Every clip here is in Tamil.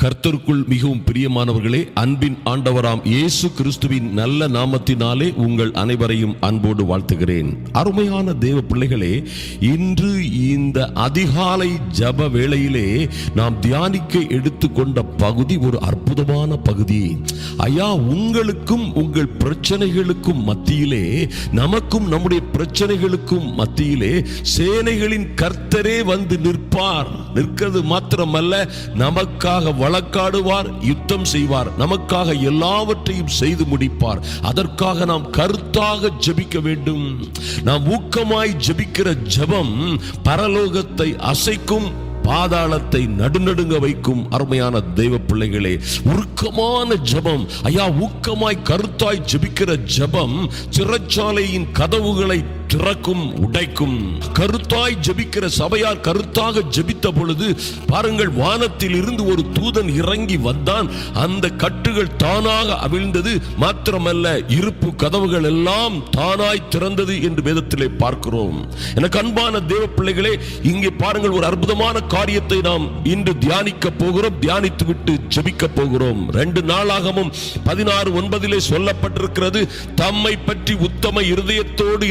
கர்த்தருக்குள் மிகவும் பிரியமானவர்களே அன்பின் ஆண்டவராம் இயேசு கிறிஸ்துவின் நல்ல நாமத்தினாலே உங்கள் அனைவரையும் அன்போடு வாழ்த்துகிறேன். அருமையான தேவ பிள்ளைகளே இன்று இந்த அதிகாலை ஜப வேளையிலே நாம் தியானிக்க எடுத்துக்கொண்ட பகுதி ஒரு அற்புதமான பகுதி. ஐயா உங்களுக்கும் உங்கள் பிரச்சனைகளுக்கும் மத்தியிலே நமக்கும் நம்முடைய பிரச்சனைகளுக்கும் மத்தியிலே சேனைகளின் கர்த்தரே வந்து நிற்பார். நிற்கிறது மாத்திரமல்ல நமக்காக வழக்காடுவார் யுத்தம் செய்வார். நமக்காக எல்லாவற்றையும் செய்து முடிப்பார். அதற்காக நாம் கருத்தாக ஜெபிக்க வேண்டும். நாம் ஊக்கமாய் ஜெபிக்கிற ஜெபம் பரலோகத்தை அசைக்கும் பாதாளத்தை நடுநடுங்க வைக்கும் அருமையான தெய்வ பிள்ளைகளே. உருக்கமான ஜெபம். ஐயா ஊக்கமாய் கருத்தாய் ஜெபிக்கிற ஜெபம் சிறைச்சாலையின் கதவுகளை திறக்கும் உடைக்கும். கருத்தாய் ஜெபிக்கிற சபையார் கருத்தாக ஜெபித்த பொழுது பாருங்கள் வானத்தில் இருந்து ஒரு தூதன் இறங்கி வந்தான். அந்த கட்டுகள் தானாக அவிழ்ந்தது. மாத்திரமல்ல இருப்பு கதவுகள் எல்லாம் தானாய் திறந்தது என்று வேதத்திலே பார்க்கிறோம். எனக்கு அன்பான தேவ பிள்ளைகளே இங்கே பாருங்கள் ஒரு அற்புதமான காரியத்தை நாம் இன்று தியானிக்க போகிறோம் தியானித்து விட்டு ஜபிக்க போகிறோம். ரெண்டு நாளாகவும் பதினாறு ஒன்பதிலே சொல்லப்பட்டிருக்கிறது தம்மை பற்றி உத்தம இருதயத்தோடு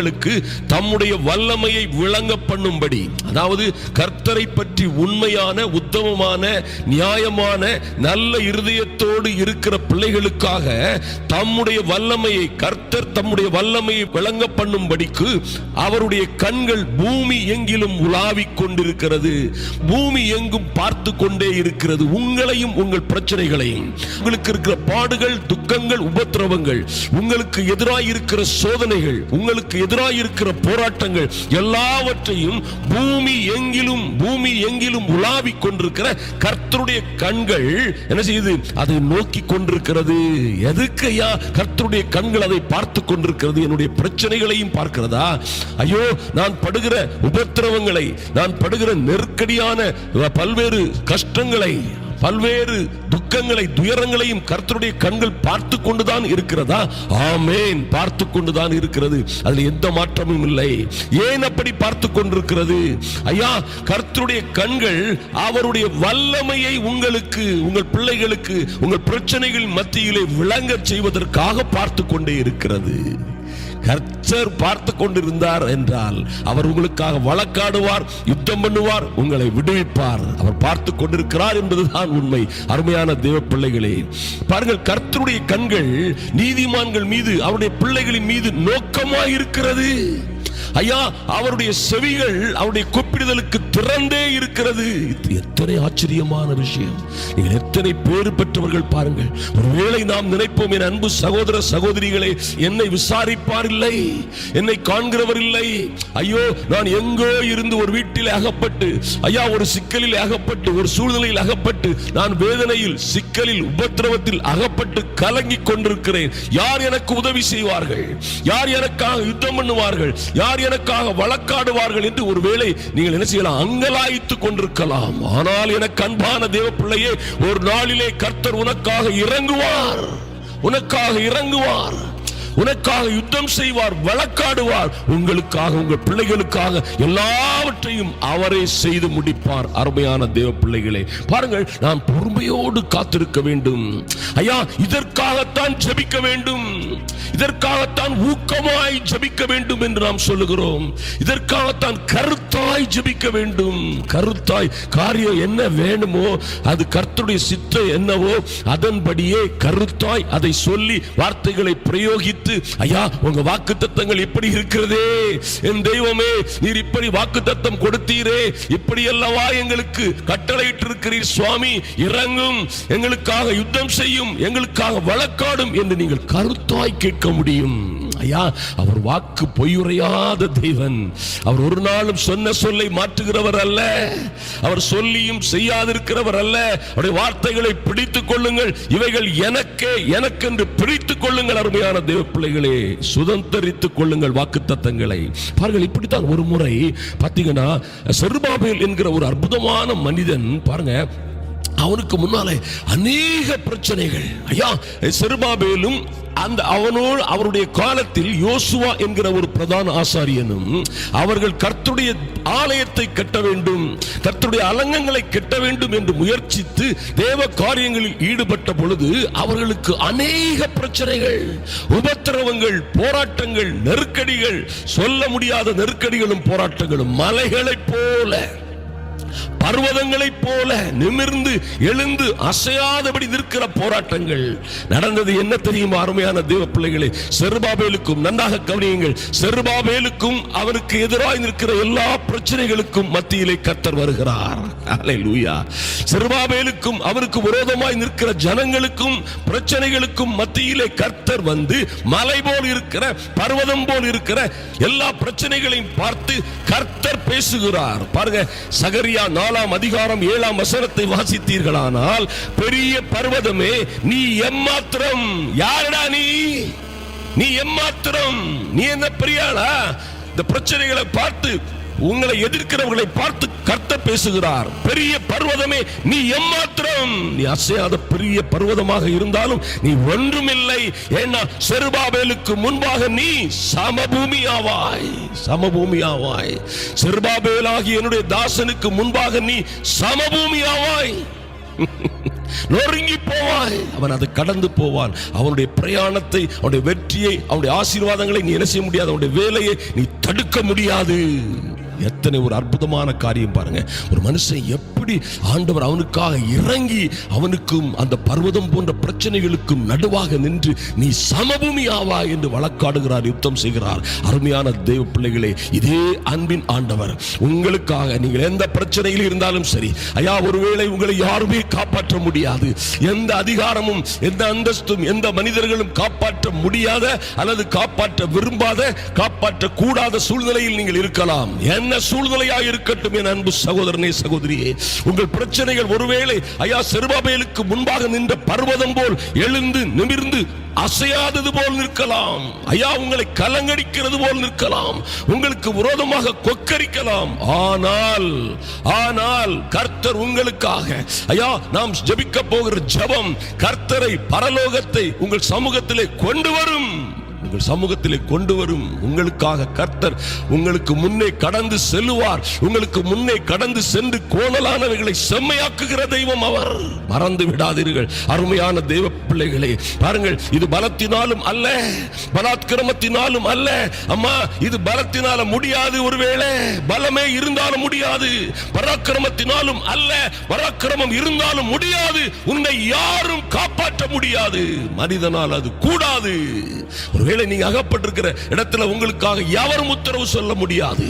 அவர்களுக்கு தம்முடைய வல்லமையை விளங்க பண்ணும்படி. அதாவது கர்த்தரை பற்றி உண்மையான உத்தமமான நியாயமான நல்ல இருதயத்தோடு இருக்கிற பிள்ளைகளுக்காக தம்முடைய வல்லமையை கர்த்தர் தம்முடைய வல்லமையை விளங்க பண்ணும்படிக்கு அவருடைய கண்கள் பூமி எங்கிலும் உலாவிக் கொண்டிருக்கிறது. பூமி எங்கும் பார்த்து கொண்டே இருக்கிறது. உங்களையும் உங்கள் பிரச்சனைகளையும். உங்களுக்கு இருக்கிற பாடுகள் துக்கங்கள் உபத்திரவங்கள் உங்களுக்கு எதிராக இருக்கிற சோதனைகள் உங்களுக்கு எதிராக இருக்கிற போராட்டங்கள் எல்லாவற்றையும் பூமி எங்கிலும் பூமி எங்கிலும் உலாவிக் கொண்டிருக்கிற கர்த்தருடைய கண்கள் என்ன செய்யுது? அதை நோக்கி கொண்டிருக்கிறது. எதுக்கையா கர்த்தருடைய கண்கள் அதை பார்த்து கொண்டிருக்கிறது? என்னுடைய பிரச்சனைகளையும் பார்க்கிறதா? ஐயோ நான் படுகிற உபத்திரவங்களை நான் படுகிற நெருக்கடியான பல்வேறு கஷ்டங்களை பல்வேறு துக்கங்களை துயரங்களையும் கர்த்தருடைய கண்கள் பார்த்து கொண்டுதான் இருக்கிறதா? ஆமேன். பார்த்து கொண்டுதான் இருக்கிறது. அதில் எந்த மாற்றமும் இல்லை. ஏன் அப்படி பார்த்து கொண்டிருக்கிறது? ஐயா கர்த்தருடைய கண்கள் அவருடைய வல்லமையை உங்களுக்கு உங்கள் பிள்ளைகளுக்கு உங்கள் பிரச்சனைகள் மத்தியிலே விளங்க செய்வதற்காக பார்த்து கொண்டே இருக்கிறது. கர்த்தர் பார்த்து கொண்டிருந்தார் என்றால் அவர் உங்களுக்காக வழக்காடுவார் யுத்தம் பண்ணுவார் உங்களை விடுவிப்பார். அவர் பார்த்து கொண்டிருக்கிறார் என்பதுதான் உண்மை. அருமையான தேவ பிள்ளைகளே பாருங்கள் கர்த்தருடைய கண்கள் நீதிமான்கள் மீது அவருடைய பிள்ளைகளின் மீது நோக்கமாக இருக்கிறது ஐயா அவருடைய செவிகள் அவருடைய கூப்பிடுதலுக்கு திறந்தே இருக்கிறது. எத்தனை ஆச்சரியமான விஷயம். நீங்கள் எத்தனை பேறு பெற்றவர்கள் பாருங்கள். ஒருவேளை நாம் நினைப்போம் என் அன்பு சகோதர சகோதரிகளே என்னை விசாரிப்பார் இல்லை என்னை காண்கிறவர் இல்லை. ஐயோ நான் எங்கோ இருந்து ஒரு வீட்டில் அகப்பட்டு ஐயா ஒரு சிக்கலில் அகப்பட்டு ஒரு சூழ்நிலையில் அகப்பட்டு நான் வேதனையில் சிக்கலில் உபத்திரவத்தில் அகப்பட்டு கலங்கி கொண்டிருக்கிறேன். யார் எனக்கு உதவி செய்வார்கள்? யார் எனக்காக யுத்தம் பண்ணுவார்கள்? யார் எனக்காக வழக்காடுவார்கள் என்று ஒருவேளை நீங்கள் என்ன செய்யலாம்? அங்கலாய்த்துக் கொண்டிருக்கலாம். ஆனால் எனக்கு அன்பான தேவ பிள்ளையே ஒரு நாளிலே கர்த்தர் உனக்காக இறங்குவார். உனக்காக இறங்குவார். உனக்காக யுத்தம் செய்வார் வழக்காடுவார். உங்களுக்காக உங்கள் பிள்ளைகளுக்காக எல்லாவற்றையும் அவரே செய்து முடிப்பார் அருமையான தேவ பிள்ளைகளே பாருங்கள் நாம் பொறுமையோடு காத்திருக்க வேண்டும். ஐயா இதற்காகத்தான் ஜெபிக்க வேண்டும். இதற்காக இதற்காகத்தான் ஊக்கமாய் ஜபிக்க வேண்டும் என்று நாம் சொல்லுகிறோம். இதற்காகத்தான் கருத்தாய் ஜபிக்க வேண்டும். கருத்தாய் காரியம் என்ன வேணுமோ அது கர்த்தருடைய சித்தம் என்னவோ அதன்படியே கருத்தாய் அதை சொல்லி வார்த்தைகளை பிரயோகித்து ஐயா உங்க வாக்கு தத்தங்கள் இப்படி இருக்கிறதே. என் தெய்வமே நீர் இப்படி வாக்கு தத்தம் கொடுத்தீரே. இப்படி அல்லவா எங்களுக்கு கட்டளையிட்டிருக்கிறீர் சுவாமி. இறங்கும். எங்களுக்காக யுத்தம் செய்யும். எங்களுக்காக வழக்காடும் என்று நீங்கள் கருத்தாய் கேட்க முடியும். ஐயா அவர் வாக்கு பொய்யுரையாத தேவன். அவர் ஒரு நாளும் சொன்ன சொல்லை மாற்றுகிறவர் அல்ல. அவர் சொல்லியும் செய்யாதிருக்கிறவர் அல்ல. அவருடைய வார்த்தைகளை பிடித்துக் கொள்ளுங்கள். இவைகள் எனக்கே எனக்கென்று பிடித்துக் கொள்ளுங்கள் அருமையான தேவ பிள்ளைகளே. சுதந்திரித்துக் கொள்ளுங்கள் வாக்கு தத்தங்களை பாருங்கள் இப்படித்தான் ஒரு முறை பார்த்தீங்கன்னா செருபாபேல் என்கிற ஒரு அற்புதமான மனிதன் பாருங்க அவனுக்கு முன்னாலே அநேக பிரச்சனைகள். ஐயா செருபாபேலும் அந்த அவனோடு அவருடைய காலத்தில் யோசுவா என்கிற ஒரு பிரதான ஆசாரியனும் அவர்கள் கர்த்துடைய ஆலயத்தை கட்ட வேண்டும் கர்த்துடைய அலங்கங்களை கட்ட வேண்டும் என்று முயற்சித்து தேவ காரியங்களில் ஈடுபட்ட பொழுது அவர்களுக்கு அநேக பிரச்சனைகள் உபத்திரவங்கள் போராட்டங்கள் நெருக்கடிகள் சொல்ல முடியாத நெருக்கடிகளும் போராட்டங்களும் மலைகளைப் போல. பர்வதங்களைப் போல நிமிர்ந்து எழுந்து அசையாதபடி நிற்கிற போராட்டங்கள். நடந்தது என்ன தெரியுமா அருமையான தேவ பிள்ளைகளை? செருபாபேலுக்கும் நன்றாக கவனியுங்கள். செருபாபேலுக்கும் அவனுக்கு எதிராக நிற்கிற எல்லா பிரச்சனைகளுக்கும் மத்தியிலே கத்தர் வருகிறார். செருபாபேலுக்கும் அவனுக்கு விரோதமாய் நிற்கிற ஜனங்களுக்கும் பிரச்சனைகளுக்கும் மத்தியிலே கர்த்தர் வந்து மலை போல் இருக்கிற பர்வதம் போல் இருக்கிற எல்லா பிரச்சனைகளையும் பார்த்து கர்த்தர் பேசுகிறார். பாருங்க சகரியா நாலாம் அதிகாரம் ஏழாம் வசனத்தை வாசித்தீர்களானால் பெரிய பர்வதமே நீ எம்மாத்திரம். யாரடா நீ? நீ எம்மாத்திரம். நீ என்ன பெரியாளா? இந்த பிரச்சனைகளை பார்த்து உங்களை எதிர்க்கிறவர்களை பார்த்து கர்த்த பேசுகிறார். பெரிய பர்வதமே நீ எம்மாத்திரம்? நீ அசையாத பெரிய பர்வதமாக இருந்தாலும் நீ ஒன்றுமில்லை. ஏன்னா செருபாபேலுக்கு முன்பாக நீ சமபூமியாவாய் சமபூமியாவாய். செருபாபேலாகி என்னுடைய தாசனுக்கு முன்பாக நீ சமபூமியாவாய். நொறுங்கி போவாய். அவன் அதை கடந்து போவான். அவனுடைய பிரயாணத்தை அவனுடைய வெற்றியை அவனுடைய ஆசீர்வாதங்களை நீ என்ன செய்ய முடியாது. அவனுடைய வேலையை நீ தடுக்க முடியாது. Я எத்தனை ஒரு அற்புதமான காரியம் பாருங்க. ஒரு மனுஷன் எப்படி ஆண்டவர் அவனுக்காக இறங்கி அவனுக்கும் அந்த பர்வதம் போன்ற பிரச்சனைகளுக்கும் நடுவாக நின்று நீ சமபூமி ஆவா என்று வழக்காடுகிறார் யுத்தம் செய்கிறார். அருமையான தெய்வ பிள்ளைகளே இதே அன்பின் ஆண்டவர் உங்களுக்காக நீங்கள் எந்த பிரச்சனையில் இருந்தாலும் சரி ஐயா ஒருவேளை உங்களை யாருமே காப்பாற்ற முடியாது. எந்த அதிகாரமும் எந்த அந்தஸ்தும் எந்த மனிதர்களும் காப்பாற்ற முடியாத அல்லது காப்பாற்ற விரும்பாத காப்பாற்ற கூடாத சூழ்நிலையில் நீங்கள் இருக்கலாம். என்ன சூழ்நிலையா இருக்கட்டும் என் அன்பு சகோதரனே சகோதரியே. உங்கள் பிரச்சனைகள் ஒருவேளை ஐயா செருபாபேலுக்கு முன்பாக நின்ற பர்வதம் போல் எழுந்து நிமிர்ந்து அசையாதது போல் நிற்கலாம். ஐயா உங்களை கலங்கடிக்கிறது போல் நிற்கலாம். உங்களுக்கு விரோதமாக கொக்கரிக்கலாம். ஆனால் ஆனால் கர்த்தர் உங்களுக்காக ஐயா நாம் ஜபிக்க போகிற ஜபம் கர்த்தரை பரலோகத்தை உங்கள் சமூகத்திலே கொண்டு வரும். உங்கள் சமூகத்திலே கொண்டு வரும். உங்களுக்காக கர்த்தர் உங்களுக்கு முன்னே கடந்து செல்லுவார். உங்களுக்கு முன்னே கடந்து சென்று கோணலானவைகளை செம்மையாக்குகிற தெய்வம் அவர். மறந்து விடாதீர்கள். அருமையான தெய்வ பிள்ளைகளே பாருங்கள் இது பலத்தினாலும் அல்ல. பலாத்கிரமத்தினாலும் அல்ல. அம்மா இது பலத்தினால முடியாது ஒருவேளை. பலமே இருந்தாலும் முடியாது. பராக்கிரமத்தினாலும் அல்ல. பராக்கிரமம் இருந்தாலும் முடியாது. உன்னை யாரும் காப்பாற்ற முடியாது. மனிதனால் அது கூடாது. ஒருவேளை நீங்க அகப்பட்டிருக்கிற இடத்துல உங்களுக்காக எவரும் உத்தரவு சொல்ல முடியாது.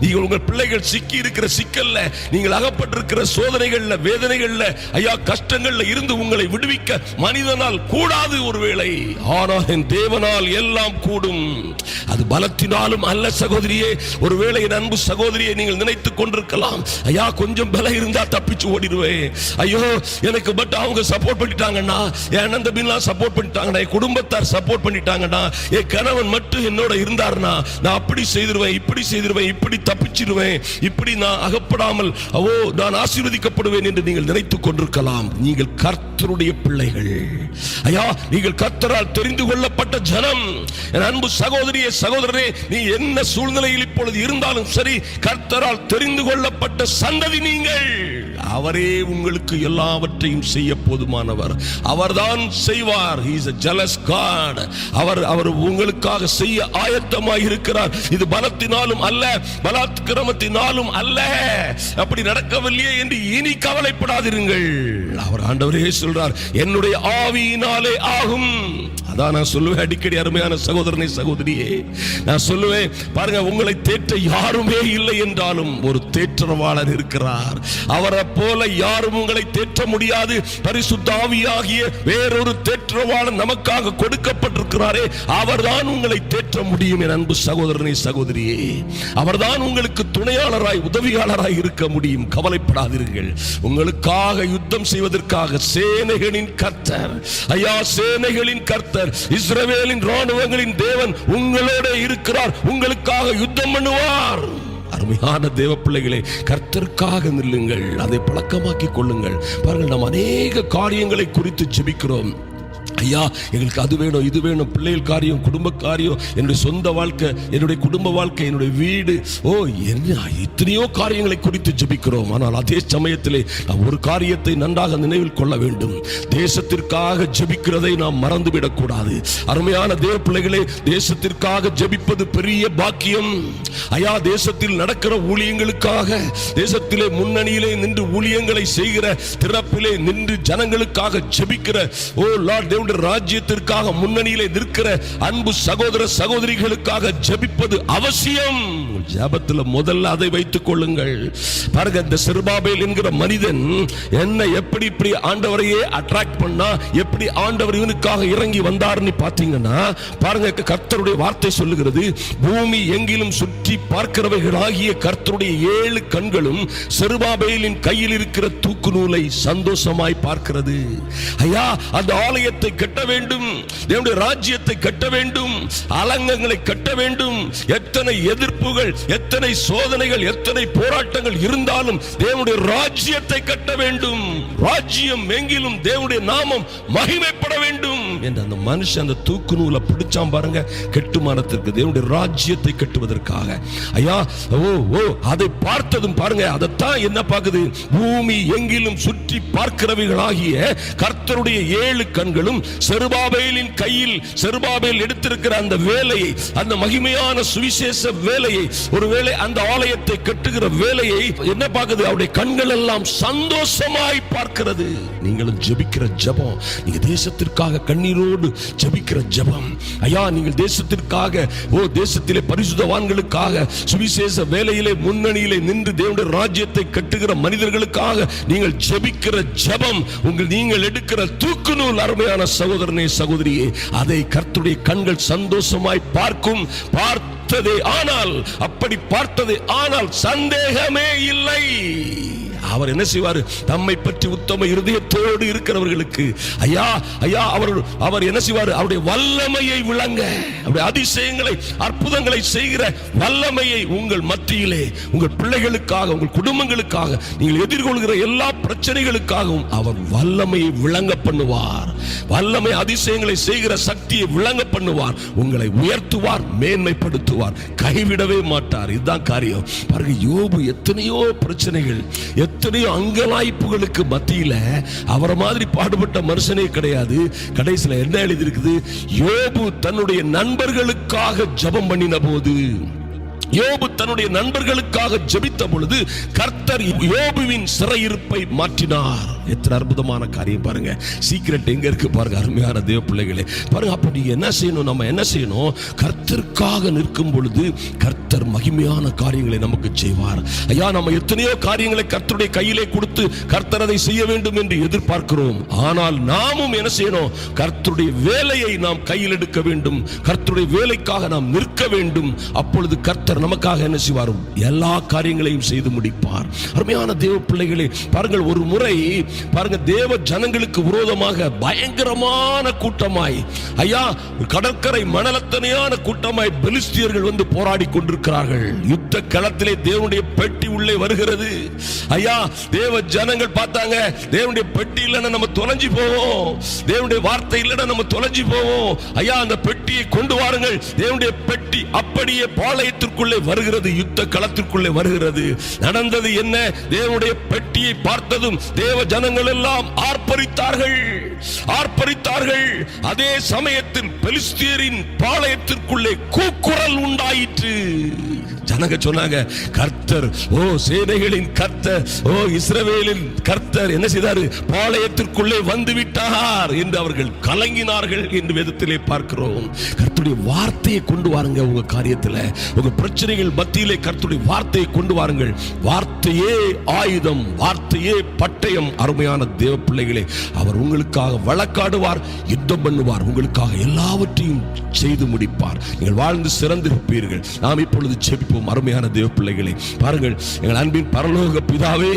நீங்கள் உங்கள் பிள்ளைகள் சிக்கி இருக்கிற சிக்கல்ல நீங்கள் அகப்பட்டிருக்கிற சோதனைகள்ல வேதனைகள்ல ஐயா கஷ்டங்கள்ல இருந்து உங்களை விடுவிக்க மனிதனால் கூடாது ஒருவேளை. ஆனால் என் தேவனால் எல்லாம் கூடும். அது பலத்தினாலும் அல்ல சகோதரியே ஒருவேளை என் அன்பு சகோதரியை நீங்கள் நினைத்துக் கொண்டிருக்கலாம். ஐயா கொஞ்சம் பலம் இருந்தா தப்பிச்சு ஓடிடுவேன். ஐயோ எனக்கு பட் அவங்க சப்போர்ட் பண்ணிட்டாங்கன்னா என் அண்ணன் தம்பிலாம் சப்போர்ட் பண்ணிட்டாங்கன்னா என் குடும்பத்தார் சப்போர்ட் பண்ணிட்டாங்கன்னா என் கணவன் மட்டும் என்னோட இருந்தார்னா நான் அப்படி செய்திருவேன் இப்படி செய்திருவேன் இப்படி தப்பிச்சிருவேன் இப்படி நான் அகப்படாமல் ஓ நான் ஆசீர்வதிக்கப்படுவேன் என்று நீங்கள் நினைத்துக் கொண்டிருக்கலாம். நீங்கள் கர்த்தருடைய பிள்ளைகள். ஐயா நீங்கள் கர்த்தரால் தெரிந்து கொள்ளப்பட்ட ஜனம். என் அன்பு சகோதரியே சகோதரனே நீ என்ன சூழ்நிலையில் இப்பொழுது இருந்தாலும் சரி கர்த்தரால் தெரிந்து கொள்ளப்பட்ட சந்ததி நீங்கள். அவரே உங்களுக்கு எல்லாவற்றையும் செய்ய போதுமானவர். அவர்தான் செய்வார். ஹீஸ் is a jealous அவர் அவர் உங்களுக்காக செய்ய ஆயத்தமாய் இருக்கிறார் இது பலத்தினாலும் அல்ல பலாத்கிரமத்தினாலும் அல்ல. அப்படி நடக்கவில்லையே என்று இனி கவலைப்படாதிருங்கள். அவர் ஆண்டவரே சொல்றார் என்னுடைய ஆவியினாலே ஆகும். அதான் நான் சொல்லுவேன் அடிக்கடி அருமையான சகோதரனை சகோதரியே. நான் சொல்லுவேன் பாருங்க உங்களை தேற்ற யாருமே இல்லை என்றாலும் ஒரு தேற்றவாளர் இருக்கிறார். அவரை போல யாரும் உங்களை தேற்ற முடியாது. பரிசுத்தாவியாகிய வேறொரு தேற்றவாளர் நமக்காக கொடுக்கப்பட்டிருக்கிறாரே. அவர்தான் உங்களை தேற்ற முடியும் என் அன்பு சகோதரனை சகோதரியே. அவர்தான் உங்களுக்கு துணையாளராய் உதவியாளராய் இருக்க முடியும். கவலைப்படாதீர்கள். உங்களுக்காக யுத்தம் செய்வதற்காக சேனைகளின் கர்த்தர். ஐயா சேனைகளின் கர்த்தர். இஸ்ரவேலின் ராணுவங்களின் தேவன் உங்களோட இருக்கிறார். உங்களுக்காக யுத்தம் பண்ணுவார். அருமையான தேவ பிள்ளைகளை கர்த்தருக்காக நில்லுங்கள். அதை பழக்கமாக்கி கொள்ளுங்கள். பாருங்கள் நாம் அநேக காரியங்களை குறித்து ஜெபிக்கிறோம் ஐயா எங்களுக்கு அது வேணும் இது வேணும். பிள்ளைகள் காரியம் குடும்ப காரியம் என்னுடைய சொந்த வாழ்க்கை என்னுடைய குடும்ப வாழ்க்கை என்னுடைய வீடு. ஓ என்ன எத்தனையோ காரியங்களை குறித்து ஜெபிக்கிறோம். ஆனால் அதே சமயத்திலே நாம் ஒரு காரியத்தை நன்றாக நினைவில் கொள்ள வேண்டும். தேசத்திற்காக ஜபிக்கிறதை நாம் மறந்துவிடக்கூடாது. அருமையான தேவ பிள்ளைகளே தேசத்திற்காக ஜெபிப்பது பெரிய பாக்கியம். ஐயா தேசத்தில் நடக்கிற ஊழியங்களுக்காக தேசத்திலே முன்னணியிலே நின்று ஊழியங்களை செய்கிற திறப்பிலே நின்று ஜனங்களுக்காக ஜெபிக்கிற ஓ லார்ட் தேவனுடைய ராஜ்யத்திற்காக முன்னணியிலே நிற்கிற அன்பு சகோதர சகோதரிகளுக்காக ஜபிப்பது அவசியம். ஜபத்தில் முதல்ல அதை வைத்துக் கொள்ளுங்கள். பாருங்க இந்த சிறுபாபேல் என்கிற மனிதன் என்ன எப்படி இப்படி ஆண்டவரையே அட்ராக்ட் பண்ணா எப்படி ஆண்டவர் இவனுக்காக இறங்கி வந்தார்னு பார்த்தீங்கன்னா பாருங்க கர்த்தருடைய வார்த்தை சொல்லுகிறது பூமி எங்கிலும் சுற்றி பார்க்கிறவைகளாகிய கர்த்தருடைய ஏழு கண்களும் செருபாபேலின் கையில் இருக்கிற தூக்கு நூலை சந்தோஷமாய் பார்க்கிறது. ஐயா அந்த ஆலயத்தை கட்ட வேண்டும் தேவனுடைய ராஜ்யத்தை கட்ட வேண்டும் அலங்கங்களை கட்ட வேண்டும். எத்தனை எதிர்ப்புகள் எத்தனை சோதனைகள் எத்தனை போராட்டங்கள் இருந்தாலும் தேவனுடைய ராஜ்யத்தை கட்ட வேண்டும். ராஜ்யம் எங்கிலும் தேவனுடைய நாமம் மகிமைப்பட வேண்டும். என்று அந்த மனுஷன் அந்த தூக்கு நூலை பிடிச்சான் பாருங்க கெட்டுமானத்திற்கு தேவனுடைய ராஜ்யத்தை கட்டுவதற்காக. ஐயா ஓ ஓ அதை பார்த்ததும் பாருங்க அதைத்தான் என்ன பார்க்குது? பூமி எங்கிலும் சுற்றி பார்க்கிறவைகளாகிய கர்த்தருடைய ஏழு கண்களும் செருபாபேலின் கையில் செருபாபேல் எடுத்திருக்கிற அந்த வேலையை அந்த மகிமையான சுவிசேஷ வேலையை ஒருவேளை அந்த ஆலயத்தை கட்டுகிற வேலையை என்ன பார்க்குது? அவருடைய கண்கள் எல்லாம் சந்தோஷமாய் பார்க்கிறது. நீங்களும் ஜெபிக்கிற ஜபம் நீங்க தேசத்திற்காக கண்ணீரோடு ஜெபிக்கிற ஜபம். ஐயா நீங்கள் தேசத்திற்காக ஓ தேசத்திலே பரிசுதவான்களுக்காக பரிசுத்தவான்களுக்காக சுவிசேஷ வேலையிலே முன்னணியிலே நின்று தேவனுடைய ராஜ்யத்தை கட்டுகிற மனிதர்களுக்காக நீங்கள் ஜெபிக்கிற ஜெபம் உங்கள் நீங்கள் எடுக்கிற தூக்கு நூல் அருமையான சகோதரனே சகோதரியே அதை கர்த்துடைய கண்கள் சந்தோஷமாய் பார்க்கும் பார்த்ததே ஆனால் அப்படி பார்த்ததே ஆனால் சந்தேகமே இல்லை. அவர் என்ன செய்வார்? தம்மை பற்றி உத்தம இருதயத்தோடு இருக்கிறவர்களுக்கு ஐயா ஐயா அவர் அவர் என்ன செய்வார்? அவருடைய வல்லமையை விளங்க அவருடைய அதிசயங்களை அற்புதங்களை செய்கிற வல்லமையை உங்கள் மத்தியிலே உங்கள் பிள்ளைகளுக்காக உங்கள் குடும்பங்களுக்காக நீங்கள் எதிர்கொள்கிற எல்லா பிரச்சனைகளுக்காகவும் அவர் வல்லமையை விளங்க பண்ணுவார். வல்லமை அதிசயங்களை செய்கிற சக்தியை விளங்க பண்ணுவார். உங்களை உயர்த்துவார் மேன்மைப்படுத்துவார். கைவிடவே மாட்டார். இதுதான் காரியம். பாருங்க யோபு எத்தனையோ பிரச்சனைகள் எத்தனையோ அங்கலாய்ப்புகளுக்கு மத்தியில அவரை மாதிரி பாடுபட்ட மனுஷனே கிடையாது. கடைசியில் என்ன எழுதியிருக்குது? யோபு தன்னுடைய நண்பர்களுக்காக ஜெபம் பண்ணின போது யோபு தன்னுடைய நண்பர்களுக்காக ஜெபித்த பொழுது கர்த்தர் யோபுவின் சிறையிருப்பை மாற்றினார். எத்தனை அற்புதமான காரியம் பாருங்க. சீக்கிரட் எங்க இருக்கு பாருங்க அருமையான தேவ பிள்ளைகளே. பாருங்க அப்ப நீங்க என்ன செய்யணும் நம்ம என்ன செய்யணும்? கர்த்தருக்காக நிற்கும் பொழுது கர்த்தர் மகிமையான காரியங்களை நமக்கு செய்வார். ஐயா நம்ம எத்தனையோ காரியங்களை கர்த்தருடைய கையிலே கொடுத்து கர்த்தர் அதை செய்ய வேண்டும் என்று எதிர்பார்க்கிறோம். ஆனால் நாமும் என்ன செய்யணும்? கர்த்தருடைய வேலையை நாம் கையில் எடுக்க வேண்டும். கர்த்தருடைய வேலைக்காக நாம் நிற்க வேண்டும். அப்பொழுது கர்த்தர் நமக்காக என்ன செய்வார் எல்லா காரியங்களையும் செய்து முடிப்பார். அருமையான தேவ பிள்ளைகளே பாருங்கள் ஒரு முறை பாருங்க தேவ ஜனங்களுக்கு விரோதமாக பயங்கரமான கூட்டமாய் ஐயா கடற்கரை மணலத்தனையான கூட்டமாய் பெலிஸ்தியர்கள் வந்து போராடி கொண்டிருக்கிறார்கள். யுத்த களத்திலே தேவனுடைய பெட்டி உள்ளே வருகிறது. ஐயா தேவ ஜனங்கள் பார்த்தாங்க தேவனுடைய பெட்டி இல்லைன்னா நம்ம தொலைஞ்சு போவோம். தேவனுடைய வார்த்தை இல்லைன்னா நம்ம தொலைஞ்சு போவோம். ஐயா அந்த பெட்டியை கொண்டு வாருங்கள். தேவனுடைய பெட்டி அப்படியே பாளையத்திற்குள்ளே வருகிறது யுத்த களத்திற்குள்ளே வருகிறது. நடந்தது என்ன? தேவனுடைய பெட்டியை பார்த்ததும் தேவ ஜனங்கள் எல்லாம் ஆர்ப்பரித்தார்கள். ஆர்ப்பரித்தார்கள். அதே சமயத்தில் பெலிஸ்தியரின் பாளையத்திற்குள்ளே கூக்குரல் உண்டாயிற்று. ஜனங்க சொன்னாங்க கர்த்தர் ஓ சேனைகளின் கர்த்தர் ஓ இஸ்ரவேலின் கர்த்தர் என்ன செய்தாரு? பாளையத்திற்குள்ளே வந்து விட்டார் என்று அவர்கள் கலங்கினார்கள் என்று வேதத்திலே பார்க்கிறோம். கர்த்துடைய வார்த்தையை கொண்டு வாருங்க உங்க காரியத்துல. உங்க பிரச்சனைகள் மத்தியிலே கர்த்துடைய வார்த்தையை கொண்டு வாருங்கள். வார்த்தையே ஆயுதம் வார்த்தையே பட்டயம் அருமையான தேவ பிள்ளைகளே அவர் உங்களுக்காக வழக்காடுவார் யுத்தம் பண்ணுவார் உங்களுக்காக எல்லாவற்றையும் செய்து முடிப்பார். நீங்கள் வாழ்ந்து சிறந்திருப்பீர்கள். நாம் இப்பொழுது ஜெபிப்போம் அருமையான தேவ பிள்ளைகளை பாருங்கள் எங்கள் அன்பின் பரலோக பிதாவே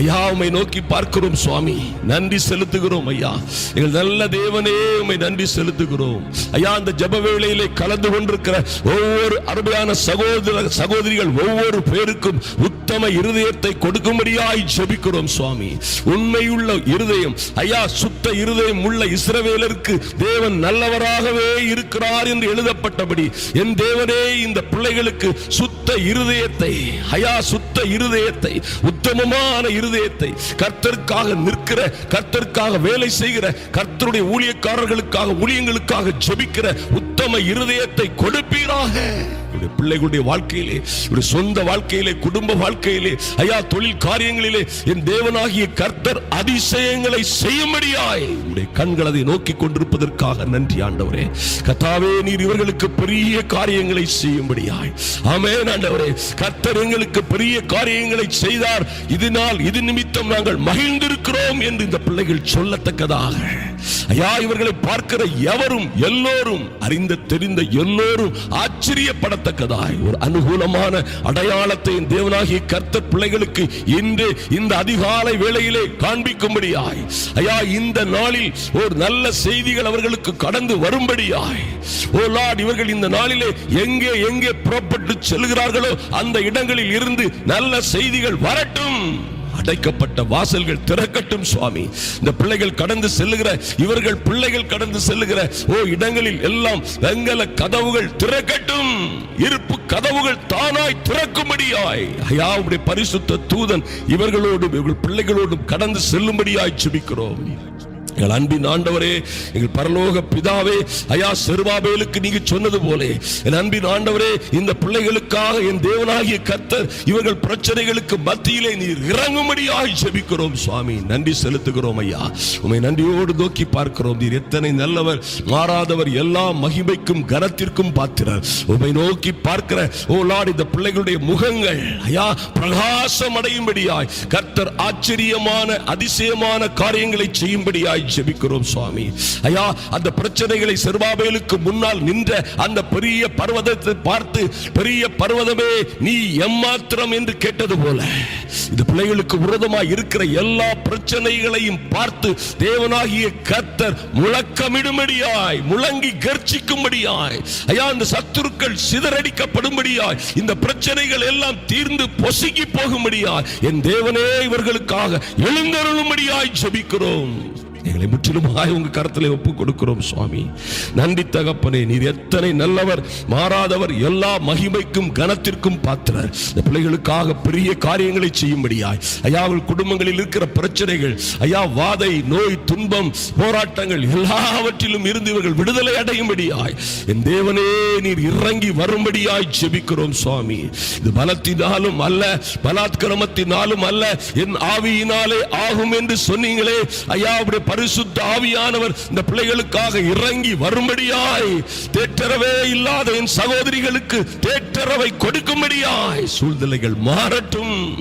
ஐயா உமை நோக்கி பார்க்கிறோம் சுவாமி. நன்றி செலுத்துகிறோம் ஐயா. எங்கள் நல்ல தேவனே உமை நன்றி செலுத்துகிறோம். ஐயா அந்த ஜப வேளையிலே கலந்து கொண்டிருக்கிற ஒவ்வொரு அருமையான சகோதர சகோதரிகள் ஒவ்வொரு பேருக்கும் உத்தம இருதயத்தை கொடுக்கும்படியாய் ஜெபிக்கிறோம் சுவாமி. உண்மையுள்ள இருதயம் ஐயா சுத்த இருதயம் உள்ள இஸ்ரவேலருக்கு தேவன் நல்லவராகவே இருக்கிறார் என்று எழுதப்பட்டபடி என் தேவனே இந்த பிள்ளைகளுக்கு சுத்த இருதயத்தை ஹயா சுத்த இருதயத்தை உத்தமமான இருதயத்தை கர்த்தருக்காக நிற்கிற கர்த்தருக்காக வேலை செய்கிற கர்த்தருடைய ஊழியக்காரர்களுக்காக ஊழியங்களுக்காக ஜெபிக்கிற உத்தம இருதயத்தை கொடுப்பீராக. உடைய பிள்ளைகளுடைய வாழ்க்கையிலே ஒரு சொந்த வாழ்க்கையிலே குடும்ப வாழ்க்கையிலே ஐயா தொழில் காரியங்களிலே என் தேவனாகிய கர்த்தர் அதிசயங்களை செய்யும்படியாய் உடைய கண்கள் அதை நோக்கி கொண்டிருப்பதற்காக நன்றி ஆண்டவரே. கத்தாவே நீர் இவர்களுக்கு பெரிய காரியங்களை செய்யும்படியாய். ஆமென் ஆண்டவரே. கர்த்தர் எங்களுக்கு பெரிய காரியங்களை செய்தார். இதனால் இது நிமித்தம் நாங்கள் மகிழ்ந்திருக்கிறோம் என்று இந்த பிள்ளைகள் சொல்லத்தக்கதாக. ஐயா இவர்களை பார்க்கிற எவரும் எல்லோரும் அறிந்த தெரிந்த எல்லோரும் ஆச்சரியப்படத்தக்கதாய். ஒரு அனுகூலமான அடையாளத்தை தேவனாகிய கர்த்த பிள்ளைகளுக்கு இன்று இந்த அதிகாலை வேளையிலே காண்பிக்கும்படியாய். ஐயா இந்த நாளில் ஒரு நல்ல செய்திகள் அவர்களுக்கு கடந்து வரும்படியாய். ஓ லார்ட் இவர்கள் இந்த நாளிலே எங்கே எங்கே புறப்பட்டு செல்கிறார்களோ அந்த இடங்களில் இருந்து நல்ல செய்திகள் வரட்டும். அடைக்கப்பட்ட வாசல்கள் திறக்கட்டும் சுவாமி. இந்த பிள்ளைகள் கடந்து செல்லுகிற இவர்கள் பிள்ளைகள் கடந்து செல்லுகிற ஓ இடங்களில் எல்லாம் வெங்கல கதவுகள் திறக்கட்டும். இருப்பு கதவுகள் தானாய் திறக்கும்படியாய். ஐயா உடைய பரிசுத்த தூதன் இவர்களோடும் இவர்கள் பிள்ளைகளோடும் கடந்து செல்லும்படியாய் ஜெபிக்கிறோம். எங்கள் அன்பின் ஆண்டவரே எங்கள் பரலோக பிதாவே ஐயா செருவாபேலுக்கு நீங்க சொன்னது போல என் அன்பின் ஆண்டவரே இந்த பிள்ளைகளுக்காக என் தேவனாகிய கர்த்தர் இவர்கள் பிரச்சனைகளுக்கு மத்தியிலே நீர் இறங்கும்படியாய் செபிக்கிறோம் சுவாமி. நன்றி செலுத்துகிறோம் ஐயா. உமை நன்றியோடு நோக்கி பார்க்கிறோம். நீர் எத்தனை நல்லவர் மாறாதவர் எல்லா மகிமைக்கும் கனத்திற்கும் பாத்திரர். உமை நோக்கி பார்க்கிற ஓ லார்ட் இந்த பிள்ளைகளுடைய முகங்கள் ஐயா பிரகாசம் அடையும்படியாய் கர்த்தர் ஆச்சரியமான அதிசயமான காரியங்களை செய்யும்படியாய் ஜெபிக்கிறோம் சுவாமி. ஐயா அந்த பிரச்சனைகளை செருபாபேலுக்கு முன்னால் நின்ற அந்த பெரிய பர்வதத்தை பார்த்து பெரிய பர்வதமே நீ எம்மாத்திரம் என்று கேட்டது போல இந்த பிள்ளைகளுக்கு விரோதமாய் இருக்கிற எல்லா பிரச்சனைகளையும் பார்த்து தேவனாகிய கர்த்தர் முழக்கமிடும்படியாய் முழங்கி கர்ச்சிக்கும்படியாய் ஐயா அந்த சத்துருக்கள் சிதறடிக்கப்படும்படியாய் இந்த பிரச்சனைகள் எல்லாம் தீர்ந்து பொசுங்கி போகும்படியாய் என் தேவனே இவர்களுக்காக எழுந்தருளும்படியாய் ஜபிக்கிறோம். எங்களை முற்றிலுமாய் உங்க கருத்துல ஒப்பு கொடுக்கிறோம் சுவாமி. நன்றி தகப்பனே நீர் எத்தனை நல்லவர் மாறாதவர் எல்லா மகிமைக்கும் கனத்திற்கும் பாத்திரர். இந்த பிள்ளைகளுக்காக பெரிய காரியங்களை செய்யும்படியாய். ஐயா அவள் குடும்பங்களில் இருக்கிற பிரச்சனைகள் ஐயா வாதை நோய் துன்பம் போராட்டங்கள் எல்லாவற்றிலும் இருந்து இவர்கள் விடுதலை அடையும்படியாய். என் தேவனே நீர் இறங்கி வரும்படியாய் ஜெபிக்கிறோம் சுவாமி. இது பலத்தினாலும் அல்ல பலாத்கிரமத்தினாலும் அல்ல என் ஆவியினாலே ஆகும் என்று சொன்னீங்களே. ஐயா அவருடைய பரிசுத்த ஆவியானவர் இந்த பிள்ளைகளுக்காக இறங்கி வரும்படியாய் தேற்றரவே இல்லாத என் சகோதரிகளுக்கு தேற்றரவை கொடுக்கும்படியாய் சூழ்நிலைகள் மாறட்டும்.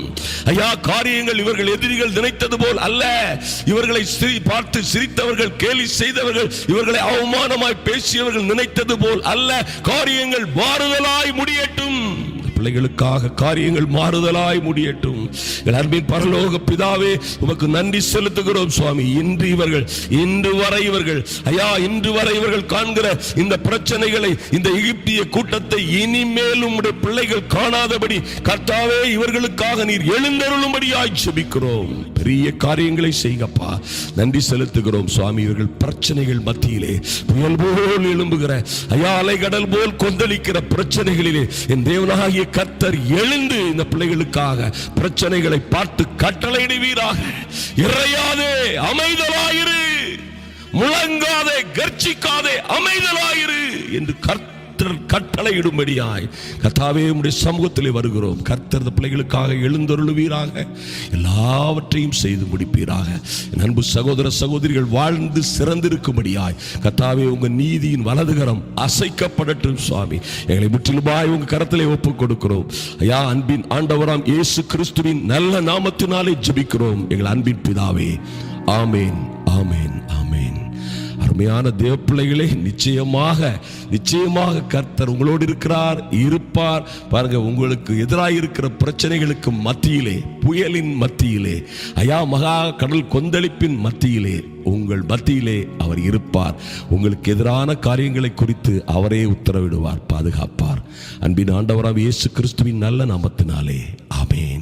ஐயா காரியங்கள் இவர்கள் எதிரிகள் நினைத்தது போல் அல்ல. இவர்களை சிரி- பார்த்து சிரித்தவர்கள் கேலி செய்தவர்கள் இவர்களை அவமானமாய் பேசியவர்கள் நினைத்தது போல் அல்ல. காரியங்கள் மாறுதலாய் முடியட்டும். பிள்ளைகளுக்காக காரியங்கள் மாறுதலாய் முடியட்டும். அன்பின் பரலோக பிதாவே உமக்கு நன்றி செலுத்துகிறோம் சுவாமி. இன்று இவர்கள் இன்று வரை இவர்கள் ஐயா இன்று வரை இவர்கள் காண்கிற இந்த பிரச்சனைகளை இந்த எகிப்திய கூட்டத்தை இனிமேலும் உடைய பிள்ளைகள் காணாதபடி கர்த்தாவே இவர்களுக்காக நீர் எழுந்தருளும்படியாய் செபிக்கிறோம். பெரிய காரியங்களை செய்யப்பா நன்றி செலுத்துகிறோம் சுவாமி. இவர்கள் பிரச்சனைகள் மத்தியிலே புயல் போல் எழும்புகிற ஐயா அலைகடல் போல் கொந்தளிக்கிற பிரச்சனைகளிலே என் தேவனாகிய கர்த்தர் எழுந்து இந்த பிள்ளைகளுக்காக பிரச்சனைகளை பார்த்து கட்டளையிடுவீராக. இறையாதே அமைதலாயிரு. முழங்காதே கர்ச்சிக்காதே அமைதலாயிரு என்று கர்த்தர் கட்டளையிடும்படியாய். கர்த்தாவே உடைய சமூகத்திலே வருகிறோம். கர்த்தர் பிள்ளைகளுக்காக எழுந்தருளுவீராக. எல்லாவற்றையும் செய்து முடிப்பீராக. நண்பு அன்பு சகோதர சகோதரிகள் வாழ்ந்து சிறந்திருக்கும்படியாய். கர்த்தாவே உங்க நீதியின் வலதுகரம் அசைக்கப்படட்டும் சுவாமி. எங்களை முற்றிலுமாய் உங்க கரத்திலே ஒப்புக் கொடுக்கிறோம் ஐயா அன்பின் ஆண்டவராம் இயேசு கிறிஸ்துவின் நல்ல நாமத்தினாலே ஜெபிக்கிறோம். எங்கள் அன்பின் பிதாவே. ஆமேன் ஆமேன். அருமையான தேவ பிள்ளைகளே நிச்சயமாக நிச்சயமாக கர்த்தர் உங்களோடு இருக்கிறார் இருப்பார். பாருங்க உங்களுக்கு எதிராக இருக்கிற பிரச்சனைகளுக்கு மத்தியிலே புயலின் மத்தியிலே அயா மகா கடல் கொந்தளிப்பின் மத்தியிலே உங்கள் மத்தியிலே அவர் இருப்பார். உங்களுக்கு எதிரான காரியங்களை குறித்து அவரே உத்தரவிடுவார் பாதுகாப்பார். அன்பின் ஆண்டவராக இயேசு கிறிஸ்துவின் நல்ல நாமத்தினாலே ஆமேன்.